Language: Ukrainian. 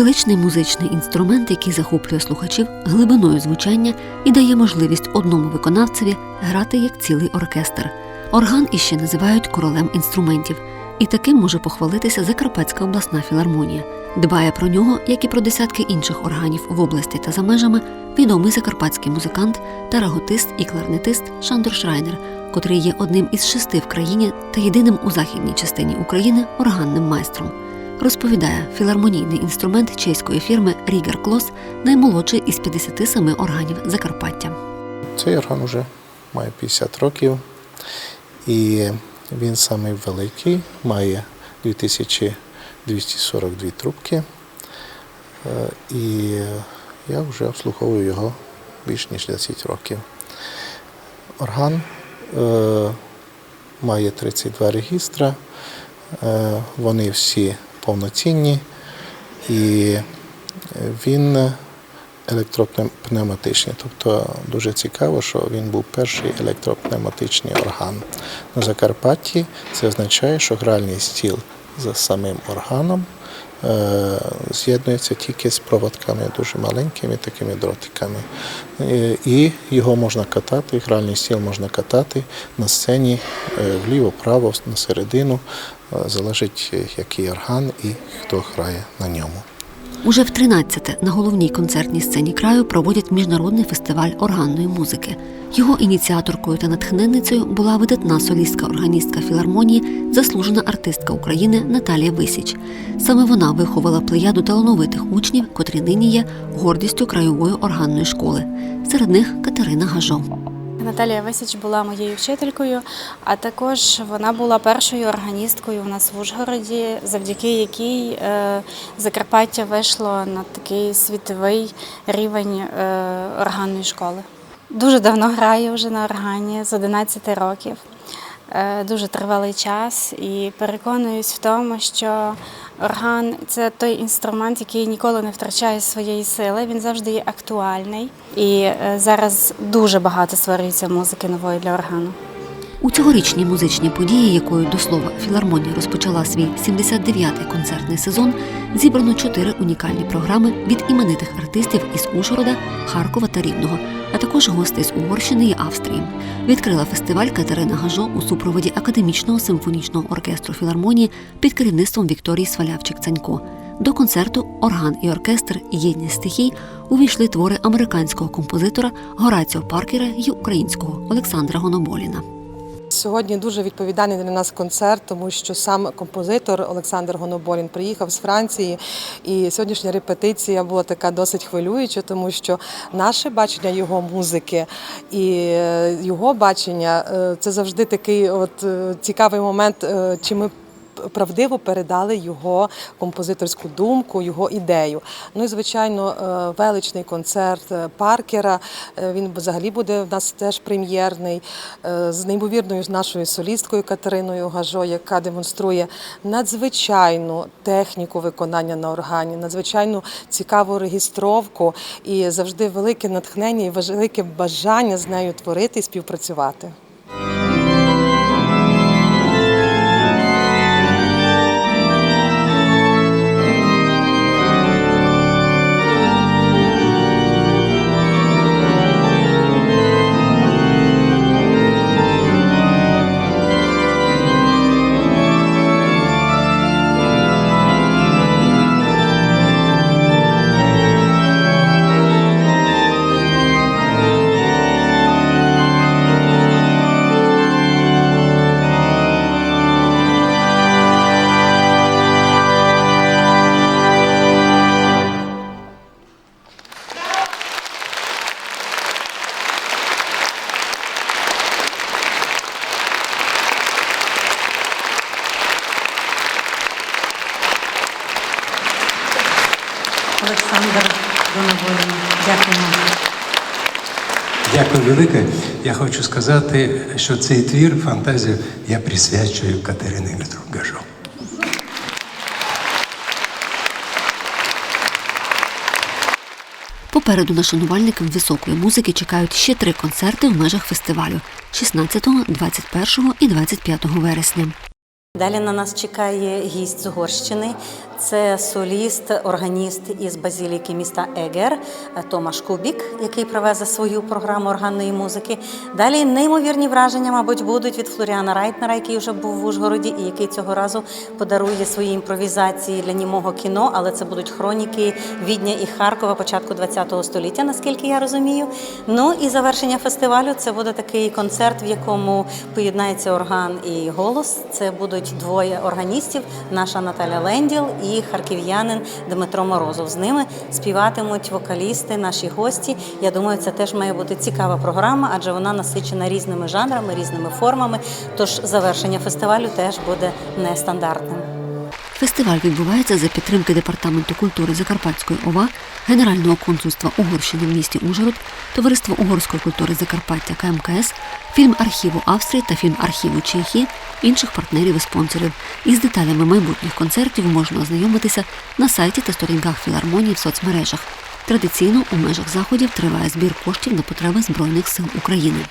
Величний музичний інструмент, який захоплює слухачів глибиною звучання і дає можливість одному виконавцеві грати як цілий оркестр. Орган іще називають королем інструментів, і таким може похвалитися Закарпатська обласна філармонія. Дбає про нього, як і про десятки інших органів в області та за межами, відомий закарпатський музикант, тараготист і кларнетист Шандор Шрайнер, котрий є одним із шести в країні та єдиним у західній частині України органним майстром. Розповідає філармонійний інструмент чеської фірми Рігер Клос, наймолодший із 57 органів Закарпаття. Цей орган вже має 50 років, і він самий великий, має 2242 трубки. Е, І я вже обслуговую його більш ніж 10 років. Орган е, має 32 регістра, е, вони всі повноцінні, і він електропневматичний. Тобто дуже цікаво, що він був перший електропневматичний орган. На Закарпатті це означає, що гральний стіл за самим органом е, з'єднується тільки з проводками дуже маленькими такими дротиками. Е, І його можна катати, гральний стіл можна катати на сцені е, вліво-право, на середину. Е, Залежить, е, який орган і хто грає на ньому. Уже в 13-те на головній концертній сцені краю проводять міжнародний фестиваль органної музики. Його ініціаторкою та натхненницею була видатна солістка-органістка філармонії, заслужена артистка України Наталія Висіч. Саме вона виховала плеяду талановитих учнів, котрі нині є гордістю краєвої органної школи. Серед них Катерина Гажо. Наталія Висіч була моєю вчителькою, а також вона була першою органісткою у нас в Ужгороді, завдяки якій е, Закарпаття вийшло на такий світовий рівень е, органної школи. Дуже давно граю вже на органі з 11 років. Е, Дуже тривалий час і переконуюсь в тому, що орган це той інструмент, який ніколи не втрачає своєї сили. Він завжди є актуальний. І е, зараз дуже багато створюється музики нової для органу. У цьогорічній музичній події, якою до слова філармонія розпочала свій 79-й концертний сезон, зібрано чотири унікальні програми від іменитих артистів із Ужгорода, Харкова та Рівного, а також гостей з Угорщини і Австрії. Відкрила фестиваль Катерина Гажо у супроводі академічного симфонічного оркестру філармонії під керівництвом Вікторії Свалявчик-Цанько. До концерту орган і оркестр Єдність стихій увійшли твори американського композитора Гораціо Паркера і українського Олександра Гоноболіна. Сьогодні дуже відповідальний для нас концерт, тому що сам композитор Олександр Гоноборін приїхав з Франції, і сьогоднішня репетиція була така досить хвилююча, тому що наше бачення його музики і е, його бачення е, це завжди такий от е, цікавий момент, чи ми правдиво передали його композиторську думку, його ідею. Ну і звичайно, е, величний концерт е, Паркера. Е, Він взагалі буде в нас теж прем'єрний з неймовірною нашою солісткою Катериною Гажо, яка демонструє надзвичайну техніку виконання на органі, надзвичайну цікаву регістровку і завжди велике натхнення і велике бажання з нею творити і співпрацювати. Олександр Доноболін. Дякуємо. Дякую велике. Я хочу сказати, що цей твір, фантазію, я присвячую Катерині Гажо. Попереду на шанувальників високої музики чекають ще три концерти в межах фестивалю 16, 21 і 25 вересня. Далі на нас чекає гість з Угорщини. Це соліст, органіст із базіліки міста Егер Томаш Кубік, який привезе свою програму органної музики. Далі неймовірні враження, мабуть, будуть від Флоріана Райтнера, який вже був в Ужгороді, і який цього разу подарує свої імпровізації для німого кіно. Але це будуть хроніки Відня і Харкова початку ХХ століття, наскільки я розумію. Ну і завершення фестивалю це буде такий концерт, в якому поєднається орган і голос. Це будуть двоє органістів: наша Наталя Ленділ і харків'янин Дмитро Морозов. З ними співатимуть вокалісти, наші гості. Я думаю, це теж має бути цікава програма, адже вона насичена різними жанрами, різними формами. Тож завершення фестивалю теж буде нестандартним. Фестиваль відбувається за підтримки Департаменту культури Закарпатської ОВА, Генерального консульства Угорщини в місті Ужгород, Товариства угорської культури Закарпаття КМКС, фільм архіву Австрії та фільм архіву Чехії, інших партнерів і спонсорів. Із деталями майбутніх концертів можна ознайомитися на сайті та сторінках філармонії в соцмережах. Традиційно у межах заходів триває збір коштів на потреби Збройних сил України.